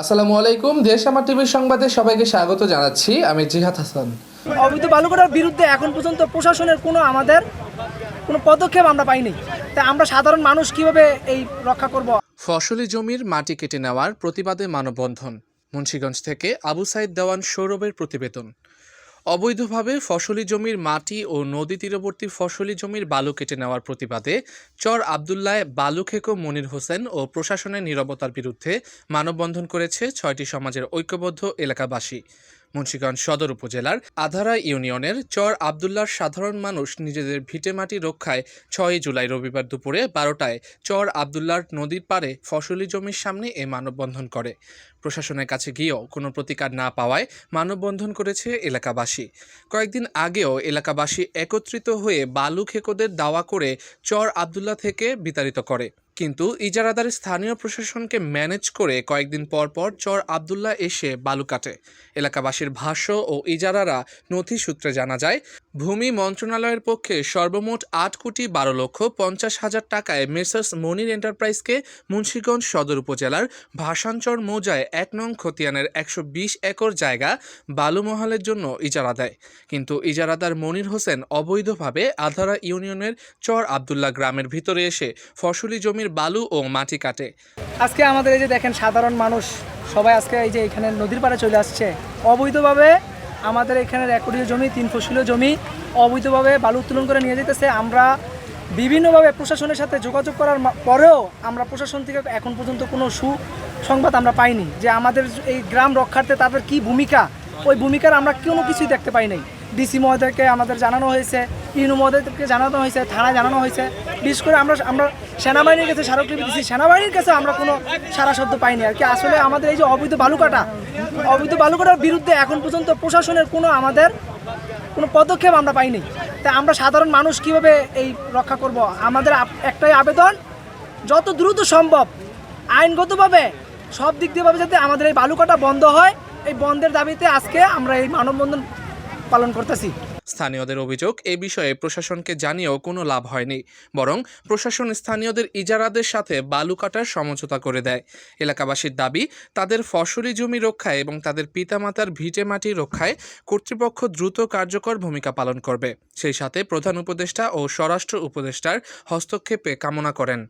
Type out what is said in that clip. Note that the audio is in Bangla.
আসসালামু আলাইকুম দেশ আমার টিভির সংবাদে সবাইকে স্বাগত জানাচ্ছি। আমি জিহাদ হাসান। অবৈধ বালু কাটার বিরুদ্ধে এখন পর্যন্ত প্রশাসনের কোনো আমাদের কোনো পদক্ষেপ আমরা পাইনি। তাই আমরা সাধারণ মানুষ কীভাবে এই রক্ষা করব? ফসলি জমির মাটি কেটে নেওয়ার প্রতিবাদে মানববন্ধন মুন্সিগঞ্জ থেকে আবু সাইদ দেওয়ান সৌরভের প্রতিবেদন। অবৈধভাবে ফসলি জমির মাটি ও নদী তীরবর্তী ফসলি জমির বালু কেটে নেওয়ার প্রতিবাদে চর আবদুল্লায় বালু খেকো মনির হোসেন ও প্রশাসনের নীরবতার বিরুদ্ধে মানববন্ধন করেছে ছয়টি সমাজের ঐক্যবদ্ধ এলাকাবাসী। মুন্সিগঞ্জ সদর উপজেলার আধারা ইউনিয়নের চর আবদুল্লার সাধারণ মানুষ নিজেদের ভিটেমাটি রক্ষায় ছয়ই জুলাই রবিবার দুপুরে বারোটায় চর আবদুল্লার নদীর পাড়ে ফসলি জমির সামনে এ মানববন্ধন করে। প্রশাসনের কাছে গিয়েও কোনো প্রতিকার না পাওয়ায় মানববন্ধন করেছে এলাকাবাসী। কয়েকদিন আগেও এলাকাবাসী একত্রিত হয়ে বালু খেকোদের দাওয়া করে চর আবদুল্লা থেকে বিতাড়িত করে। কিন্তু ইজারাদার স্থানীয় প্রশাসনকে ম্যানেজ করে কয়েকদিন পর পর চর আবদুল্লাহ এসে বালু কাটে এলাকাবাসীর ভাষ্য ও ইজারারা নথি সূত্রে জানা যায় ভূমি মন্ত্রণালয়ের পক্ষে সর্বমোট আট কোটি বারো লক্ষ পঞ্চাশ হাজার টাকায় মেসার্স মনির এন্টারপ্রাইজকে মুন্সীগঞ্জ সদর উপজেলার ভাষাঞ্চর মৌজায় এক নং খতিয়ানের একশো বিশ একর জায়গা বালুমহলের জন্য ইজারা দেয়। কিন্তু ইজারাদার মনির হোসেন অবৈধভাবে আধারা ইউনিয়নের চর আবদুল্লাহ গ্রামের ভিতরে এসে ফসলি জমির বালু ও মাটি কাটে। আজকে আমাদের এই যে দেখেন সাধারণ মানুষ, সবাই আজকে এই যে এখানে নদীর পাড়ে চলে আসছে। অবৈধভাবে আমাদের এখানে রেকর্ডীয় জমি, তিন ফসলীয় জমি অবৈধভাবে বালু উত্তোলন করে নিয়ে যেতেছে। আমরা বিভিন্নভাবে প্রশাসনের সাথে যোগাযোগ করার পরেও আমরা প্রশাসন থেকে এখন পর্যন্ত কোনো সুসংবাদ আমরা পাইনি যে আমাদের এই গ্রাম রক্ষার্থে তাদের কি ভূমিকা? ওই ভূমিকার আমরা কোনো কিছুই দেখতে পাই নাই। ডিসি মহোদয়কে আমাদের জানানো হয়েছে, ইউনো মহোদয়কে জানানো হয়েছে থানায় জানানো হয়েছে। বিশেষ করে আমরা আমরা সেনাবাহিনীর কাছে স্মারকলিপি দিচ্ছি সেনাবাহিনীর কাছে আমরা কোনো সারা শব্দ পাইনি আর কি। আসলে আমাদের এই যে অবৈধ বালুকাটা, অবৈধ বালুকাটার বিরুদ্ধে এখন পর্যন্ত প্রশাসনের কোনো আমাদের কোনো পদক্ষেপ আমরা পাইনি। তাই আমরা সাধারণ মানুষ কীভাবে এই রক্ষা করব? আমাদের একটাই আবেদন, যত দ্রুত সম্ভব আইনগতভাবে সব দিক দিয়ে ভাবে যাতে আমাদের এই বালুকাটা বন্ধ হয়, এই বন্ধের দাবিতে আজকে আমরা এই মানববন্ধন পালন করতেছি। স্থানীয়দের অভিযোগ, এ বিষয়ে প্রশাসনকে জানিয়েও কোনো লাভ হয়নি, বরং প্রশাসন স্থানীয়দের ইজারাদের সাথে বালু কাটার সমঝোতা করে দেয়। এলাকাবাসীর দাবি, তাদের ফসলি জমি রক্ষায় এবং তাদের পিতামাতার ভিটে মাটি রক্ষায় কর্তৃপক্ষ দ্রুত কার্যকর ভূমিকা পালন করবে। সেই সাথে প্রধান উপদেষ্টা ও স্বরাষ্ট্র উপদেষ্টার হস্তক্ষেপে কামনা করেন।